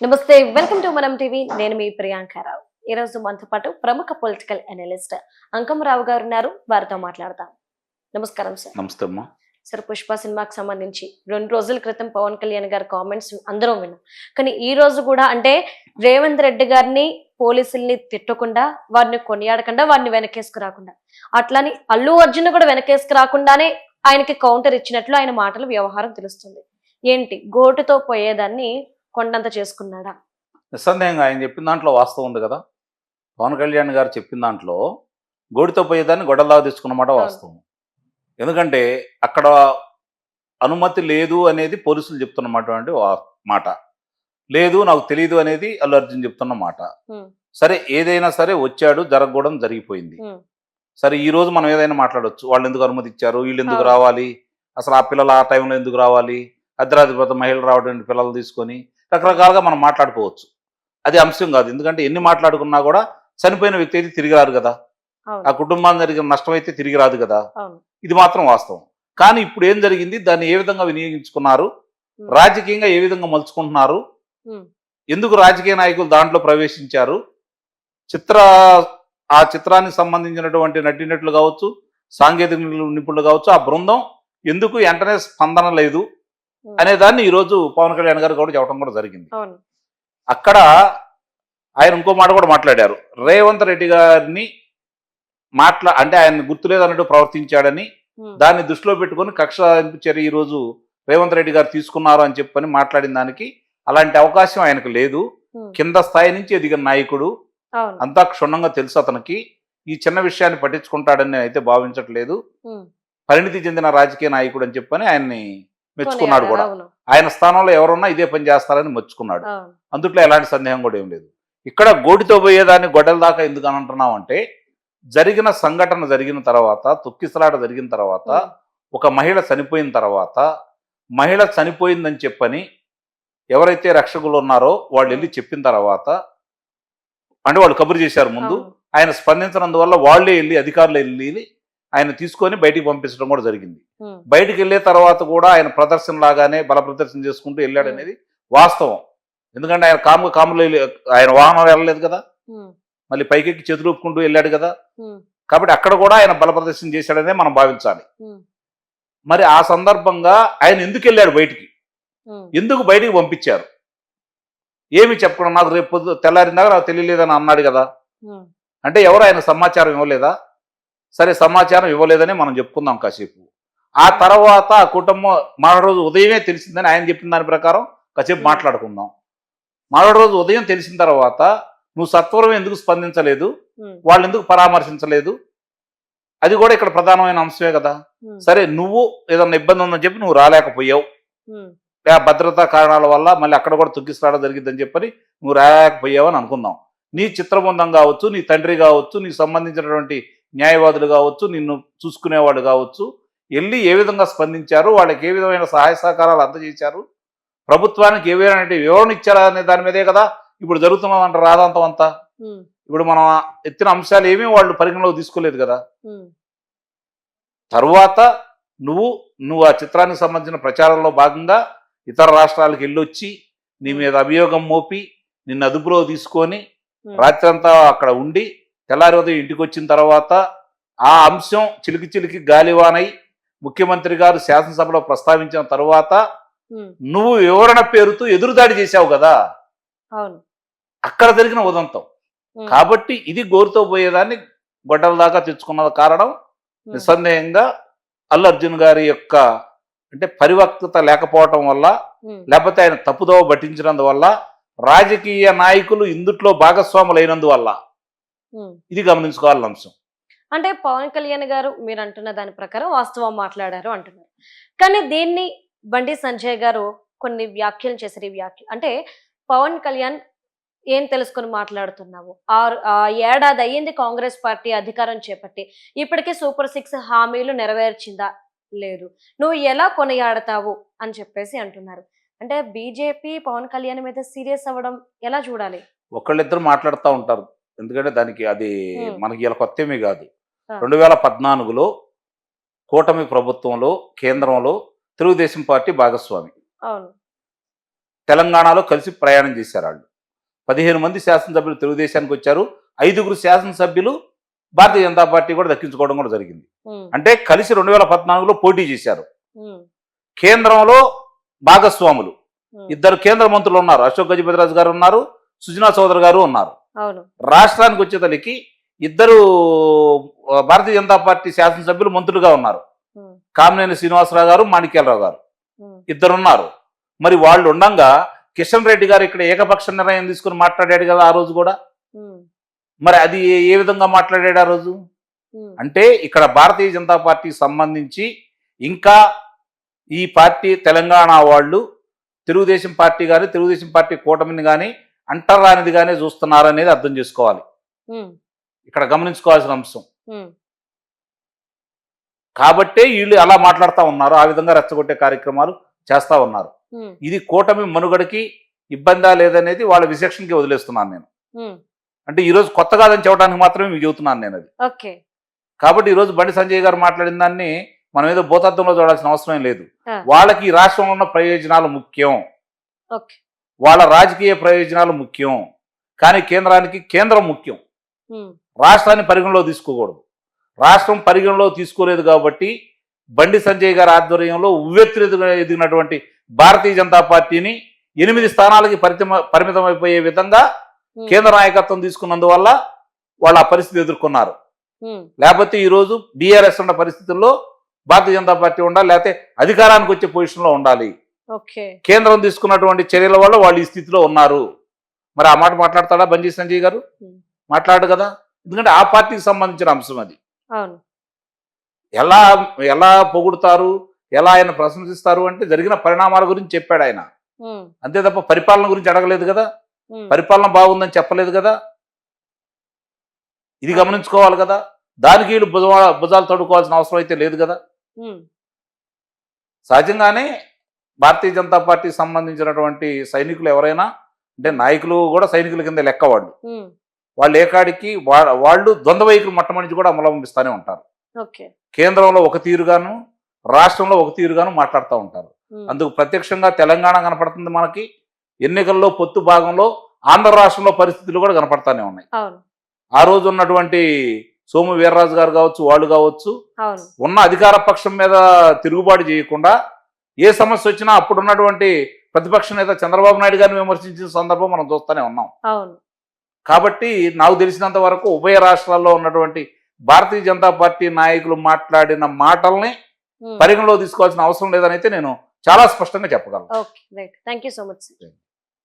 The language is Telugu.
నమస్తే వెల్కమ్ టు మనం టీవీ. నేను మీ ప్రియాంకారావు ఈ రోజు మనతో పాటు ప్రముఖ పొలిటికల్ అనలిస్ట్ అంకమరావు గారు ఉన్నారు. వారితో మాట్లాడదాం. నమస్కారం సార్. నమస్తే అమ్మా. సార్ పుష్ప సినిమాకి సంబంధించి రెండు రోజుల క్రితం పవన్ కళ్యాణ్ గారి కామెంట్స్ అందరం విన్నాం. కానీ ఈ రోజు కూడా అంటే రేవంత్ రెడ్డి గారిని పోలీసుల్ని తిట్టకుండా వారిని కొనియాడకుండా వారిని వెనకేసుకురాకుండా అట్లని అల్లు అర్జున్ కూడా వెనకేసుకురాకుండానే ఆయనకి కౌంటర్ ఇచ్చినట్లు ఆయన మాటలు వ్యవహారం తెలుస్తుంది. ఏంటి? గోటుతో పోయేదాన్ని కొండంత చేసుకున్నాడా? నిస్సందేహంగా ఆయన చెప్పిన దాంట్లో వాస్తవం ఉంది కదా? పవన్ కళ్యాణ్ గారు చెప్పిన దాంట్లో గోడితో పోయేదాన్ని గొడవలాగా తెచ్చుకున్నమాట అవును. వాస్తవం. ఎందుకంటే అక్కడ అనుమతి లేదు అనేది పోలీసులు చెప్తున్నటువంటి వా- మాట. లేదు నాకు తెలియదు అనేది అల్లు అర్జున్ చెప్తున్న మాట. సరే ఏదైనా సరే వచ్చాడు జరగకూడడం జరిగిపోయింది. సరే ఈ రోజు మనం ఏదైనా మాట్లాడొచ్చు. వాళ్ళు ఎందుకు అనుమతి ఇచ్చారు? వీళ్ళు ఎందుకు. రావాలి? అసలు ఆ పిల్లలు ఆ టైంలో ఎందుకు రావాలి? అర్ధరాధిపత మహిళలు రావడం పిల్లలు తీసుకొని రకరకాలుగా మనం మాట్లాడుకోవచ్చు. అది అంశం కాదు. ఎందుకంటే ఎన్ని మాట్లాడుకున్నా కూడా చనిపోయిన వ్యక్తి అయితే తిరిగి రాదు కదా. ఆ అవును కుటుంబానికి జరిగిన నష్టం అయితే తిరిగి రాదు కదా. ఇది మాత్రం వాస్తవం. కానీ ఇప్పుడు ఏం జరిగింది? దాన్ని ఏ విధంగా వినియోగించుకున్నారు? రాజకీయంగా ఏ విధంగా మలుచుకుంటున్నారు? ఎందుకు రాజకీయ నాయకులు దాంట్లో ప్రవేశించారు? చిత్ర ఆ చిత్రానికి సంబంధించినటువంటి నటినట్లు కావచ్చు సాంకేతిక నిపుణులు కావచ్చు ఆ బృందం ఎందుకు వెంటనే స్పందన లేదు? అనే దాన్ని ఈరోజు పవన్ కళ్యాణ్ గారు కూడా చెప్పడం కూడా జరిగింది. అక్కడ ఆయన ఇంకో మాట కూడా మాట్లాడారు. రేవంత్ రెడ్డి గారిని మాట్లా అంటే ఆయన గుర్తులేదన్నట్టు ప్రవర్తించాడని దాన్ని దృష్టిలో పెట్టుకొని కక్ష చర్య ఈరోజు రేవంత్ రెడ్డి గారు తీసుకున్నారు అని చెప్పని మాట్లాడిన దానికి అలాంటి అవకాశం ఆయనకు లేదు. కింద స్థాయి నుంచి ఎదిగిన నాయకుడు. అంతా క్షుణ్ణంగా తెలుసు అతనికి. ఈ చిన్న విషయాన్ని పట్టించుకుంటాడని అయితే భావించట్లేదు. పరిణితి చెందిన రాజకీయ నాయకుడు అని చెప్పని ఆయన్ని మెచ్చుకున్నాడు కూడా. ఆయన స్థానంలో ఎవరున్నా ఇదే పని చేస్తారని మెచ్చుకున్నాడు. అందుట్లో ఎలాంటి సందేహం కూడా ఏం లేదు. ఇక్కడ గోటితో పోయేదాన్ని గొడ్డల దాకా ఎందుకు అని అంటున్నాం అంటే జరిగిన సంఘటన జరిగిన తర్వాత తొక్కిసలాట జరిగిన తర్వాత ఒక మహిళ చనిపోయిన తర్వాత మహిళ చనిపోయిందని చెప్పని ఎవరైతే రక్షకులు ఉన్నారో వాళ్ళు వెళ్ళి చెప్పిన తర్వాత అంటే వాళ్ళు కబురు చేశారు ముందు. ఆయన స్పందించినందువల్ల వాళ్ళే వెళ్ళి అధికారులు వెళ్ళి ఆయన తీసుకొని బయటికి పంపించడం కూడా జరిగింది. బయటికి వెళ్ళే తర్వాత కూడా ఆయన ప్రదర్శన లాగానే బల ప్రదర్శన చేసుకుంటూ వెళ్ళాడు అనేది వాస్తవం. ఎందుకంటే ఆయన కాము కాములో ఆయన వాహనం వెళ్ళలేదు కదా? మళ్ళీ పైకెక్కి చేతులూపుకుంటూ వెళ్ళాడు కదా? కాబట్టి అక్కడ కూడా ఆయన బల ప్రదర్శన చేశాడనే మనం భావించాలి. మరి ఆ సందర్భంగా ఆయన ఎందుకు వెళ్ళాడు బయటికి? ఎందుకు బయటికి పంపించారు? ఏమి చెప్పకుండా నాకు రేపు తెల్లారిందాక నాకు తెలియలేదని అన్నాడు కదా? అంటే ఎవరు ఆయన సమాచారం ఇవ్వలేదా? సరే సమాచారం ఇవ్వలేదని మనం చెప్పుకుందాం కాసేపు. ఆ తర్వాత ఆ కుటుంబం మరో రోజు ఉదయమే తెలిసిందని ఆయన చెప్పిన దాని ప్రకారం కాసేపు. మాట్లాడుకుందాం. మరో రోజు ఉదయం తెలిసిన తర్వాత నువ్వు సత్వరం ఎందుకు స్పందించలేదు? వాళ్ళు ఎందుకు పరామర్శించలేదు? అది కూడా ఇక్కడ ప్రధానమైన అంశమే కదా. సరే నువ్వు ఏదన్నా ఇబ్బంది ఉందని చెప్పి నువ్వు రాలేకపోయావు. భద్రతా కారణాల వల్ల మళ్ళీ అక్కడ కూడా తొక్కిసలాడ జరిగిద్దని చెప్పని నువ్వు రాలేకపోయావని అనుకుందాం. నీ చిత్రబృందం కావచ్చు నీ తండ్రి కావచ్చు నీకు సంబంధించినటువంటి న్యాయవాదులు కావచ్చు నిన్ను చూసుకునేవాడు కావచ్చు వెళ్ళి ఏ విధంగా స్పందించారు వాళ్ళకి ఏ విధమైన సహాయ సహకారాలు అందజేశారు ప్రభుత్వానికి ఏ విధమైన వివరణ ఇచ్చారా అనే దాని మీదే కదా ఇప్పుడు జరుగుతున్నదంట రాదాంతం అంతా. ఇప్పుడు మనం ఎత్తిన అంశాలు ఏమీ వాళ్ళు పరిగణలోకి తీసుకోలేదు కదా. తరువాత నువ్వు నువ్వు ఆ చిత్రానికి సంబంధించిన ప్రచారంలో భాగంగా ఇతర రాష్ట్రాలకు వెళ్ళొచ్చి నీ మీద అభియోగం మోపి నిన్ను అదుపులో తీసుకొని రాత్రంతా అక్కడ ఉండి తెల్లారి ఉదయం ఇంటికి వచ్చిన తర్వాత ఆ అంశం చిలికి చిలికి గాలివానై ముఖ్యమంత్రి గారు శాసనసభలో ప్రస్తావించిన తర్వాత నువ్వు వివరణ పేరుతో ఎదురుదాడి చేశావు కదా. అక్కడ జరిగిన ఉదంతం. కాబట్టి ఇది గోరుతో పోయేదాన్ని గొడ్డల దాకా తెచ్చుకున్న కారణం నిస్సందేహంగా అల్లు అర్జున్ గారి యొక్క అంటే పరివక్తత లేకపోవటం వల్ల లేకపోతే ఆయన తప్పుదోవ పట్టించినందువల్ల రాజకీయ నాయకులు ఇందుట్లో భాగస్వాములు అయినందువల్ల ఉమ్. ఇది గమనించుకోవాలని అంశం. అంటే పవన్ కళ్యాణ్ గారు మీరు అంటున్న దాని ప్రకారం వాస్తవం మాట్లాడారు అంటున్నారు. కానీ దీన్ని బండి సంజయ్ గారు కొన్ని వ్యాఖ్యలు చేశారు. ఈ వ్యాఖ్యలు అంటే పవన్ కళ్యాణ్ ఏం తెలుసుకొని మాట్లాడుతున్నావు? ఆరు ఆ ఏడాది అయ్యింది కాంగ్రెస్ పార్టీ అధికారం చేపట్టి. ఇప్పటికే సూపర్ సిక్స్ హామీలు నెరవేర్చిందా? లేదు. నువ్వు ఎలా కొనియాడతావు? అని చెప్పేసి అంటున్నారు. అంటే బీజేపీ పవన్ కళ్యాణ్ మీద సీరియస్ అవ్వడం ఎలా చూడాలి? ఒకళ్ళిద్దరు మాట్లాడుతూ ఉంటారు. ఎందుకంటే దానికి అది. మనకి ఇలా కొత్త ఏమీ కాదు. రెండు వేల పద్నాలుగులో కూటమి ప్రభుత్వంలో కేంద్రంలో తెలుగుదేశం పార్టీ భాగస్వామి. తెలంగాణలో కలిసి ప్రయాణం చేశారు వాళ్ళు పదిహేను మంది శాసనసభ్యులు తెలుగుదేశానికి వచ్చారు. ఐదుగురు శాసనసభ్యులు భారతీయ జనతా పార్టీ కూడా దక్కించుకోవడం కూడా జరిగింది. అంటే కలిసి రెండు వేల పద్నాలుగులో పోటీ చేశారు. కేంద్రంలో భాగస్వాములు. ఇద్దరు కేంద్ర మంత్రులు ఉన్నారు. అశోక్ గజపతిరాజు గారు ఉన్నారు. సుజనా చౌదరి గారు ఉన్నారు. రాష్ట్రానికి వచ్చేతలికి ఇద్దరు భారతీయ జనతా పార్టీ శాసనసభ్యులు మంత్రులుగా ఉన్నారు. కామినేని శ్రీనివాసరావు గారు మాణిక్యాలరావు గారు. ఉమ్, ఇద్దరు ఉన్నారు మరి వాళ్ళు ఉండంగా కిషన్ రెడ్డి గారు ఇక్కడ ఏకపక్ష నిర్ణయం తీసుకుని మాట్లాడాడు కదా ఆ రోజు కూడా? మరి అది ఏ- విధంగా మాట్లాడాడు ఆ రోజు? అంటే ఇక్కడ భారతీయ జనతా పార్టీకి సంబంధించి ఇంకా ఈ పార్టీ తెలంగాణ వాళ్ళు తెలుగుదేశం పార్టీ కానీ తెలుగుదేశం పార్టీ కూటమిని కానీ అంటరానిది కానీ చూస్తున్నారనేది అర్థం చేసుకోవాలి. ఇక్కడ గమనించుకోవాల్సిన అంశం. కాబట్టే వీళ్ళు అలా మాట్లాడుతూ ఉన్నారు ఆ విధంగా రెచ్చగొట్టే కార్యక్రమాలు చేస్తూ ఉన్నారు. ఇది కూటమి మనుగడకి ఇబ్బందా లేదనేది వాళ్ళ విచక్షణకి వదిలేస్తున్నాను నేను. అంటే ఈరోజు కొత్త కాదని చెప్పడానికి మాత్రమే మీకు చెబుతున్నాను నేను అది. కాబట్టి ఈరోజు బండి సంజయ్ గారు మాట్లాడిన దాన్ని మనం ఏదో భూతత్వంలో చూడాల్సిన అవసరం లేదు. వాళ్ళకి ఈ రాష్ట్రంలో ఉన్న ప్రయోజనాలు ముఖ్యం. వాళ్ళ రాజకీయ ప్రయోజనాలు ముఖ్యం కానీ కేంద్రానికి కేంద్రం ముఖ్యం. రాష్ట్రాన్ని పరిగణలో తీసుకోకూడదు. రాష్ట్రం పరిగణలో తీసుకోలేదు కాబట్టి బండి సంజయ్ గారి ఆధ్వర్యంలో ఉవ్వెత్తున ఎదిగినటువంటి భారతీయ జనతా పార్టీని ఎనిమిది స్థానాలకి పరిమితం పరిమితమైపోయే విధంగా కేంద్ర నాయకత్వం తీసుకున్నందువల్ల వాళ్ళు ఆ పరిస్థితి ఎదుర్కొన్నారు. లేకపోతే ఈరోజు బీఆర్ఎస్ ఉన్న పరిస్థితుల్లో భారతీయ జనతా పార్టీ ఉండాలి లేకపోతే అధికారానికి వచ్చే పొజిషన్లో ఉండాలి. కేంద్రం తీసుకున్నటువంటి చర్యల వల్ల వాళ్ళు ఈ స్థితిలో ఉన్నారు. మరి ఆ మాట మాట్లాడతాడా బంజీ సంజయ్ గారు. మాట్లాడు కదా. ఎందుకంటే ఆ పార్టీకి సంబంధించిన అంశం అది. ఎలా ఎలా పొగుడుతారు ఎలా ఆయన ప్రశంసిస్తారు అంటే జరిగిన పరిణామాల గురించి చెప్పాడు ఆయన. అంతే తప్ప పరిపాలన గురించి అడగలేదు కదా. పరిపాలన బాగుందని చెప్పలేదు కదా. ఇది గమనించుకోవాలి కదా. దానికి వీళ్ళు భుజ భుజాలు తడుకోవాల్సిన అవసరం అయితే లేదు కదా. సహజంగానే భారతీయ జనతా పార్టీకి సంబంధించినటువంటి సైనికులు ఎవరైనా అంటే నాయకులు కూడా సైనికుల కింద లెక్క వాళ్ళు వాళ్ళు ఏకాడికి వాళ్ళు ద్వంద్వ వైఖరి మొట్టమొదటి కూడా అవలంబిస్తూనే ఉంటారు. కేంద్రంలో ఒక తీరుగాను రాష్ట్రంలో ఒక తీరుగాను మాట్లాడుతూ ఉంటారు. అందుకు ప్రత్యక్షంగా తెలంగాణ కనపడుతుంది మనకి. ఎన్నికల్లో పొత్తు భాగంలో ఆంధ్ర రాష్ట్రంలో పరిస్థితులు కూడా కనపడతానే ఉన్నాయి. ఆ రోజు ఉన్నటువంటి సోము వీర్రాజు గారు కావచ్చు వాళ్ళు కావచ్చు ఉన్న అధికార పక్షం మీద తిరుగుబాటు చేయకుండా ఏ సమస్య వచ్చినా అప్పుడు ఉన్నటువంటి ప్రతిపక్ష నేత చంద్రబాబు నాయుడు గారిని విమర్శించిన సందర్భం మనం చూస్తూనే ఉన్నాం. కాబట్టి నాకు తెలిసినంత వరకు ఉభయ రాష్ట్రాల్లో ఉన్నటువంటి భారతీయ జనతా పార్టీ నాయకులు మాట్లాడిన మాటల్ని పరిగణలో తీసుకోవాల్సిన అవసరం లేదని అయితే నేను చాలా స్పష్టంగా చెప్పగలను. Thank so much